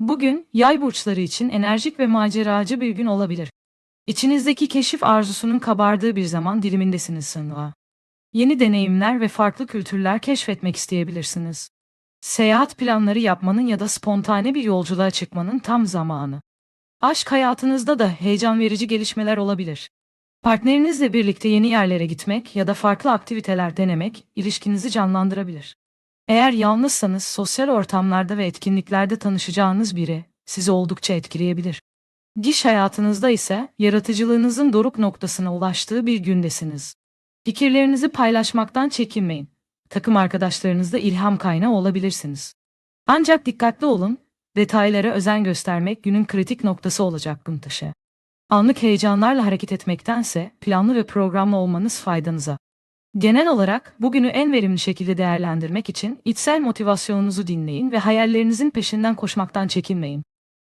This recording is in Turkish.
Bugün yay burçları için enerjik ve maceracı bir gün olabilir. İçinizdeki keşif arzusunun kabardığı bir zaman dilimindesiniz sanığa. Yeni deneyimler ve farklı kültürler keşfetmek isteyebilirsiniz. Seyahat planları yapmanın ya da spontane bir yolculuğa çıkmanın tam zamanı. Aşk hayatınızda da heyecan verici gelişmeler olabilir. Partnerinizle birlikte yeni yerlere gitmek ya da farklı aktiviteler denemek ilişkinizi canlandırabilir. Eğer yalnızsanız sosyal ortamlarda ve etkinliklerde tanışacağınız biri sizi oldukça etkileyebilir. Diş hayatınızda ise yaratıcılığınızın doruk noktasına ulaştığı bir gündesiniz. Fikirlerinizi paylaşmaktan çekinmeyin. Takım arkadaşlarınızda ilham kaynağı olabilirsiniz. Ancak dikkatli olun, detaylara özen göstermek günün kritik noktası olacak gün taşı. Anlık heyecanlarla hareket etmektense planlı ve programlı olmanız faydanıza. Genel olarak bugünü en verimli şekilde değerlendirmek için içsel motivasyonunuzu dinleyin ve hayallerinizin peşinden koşmaktan çekinmeyin.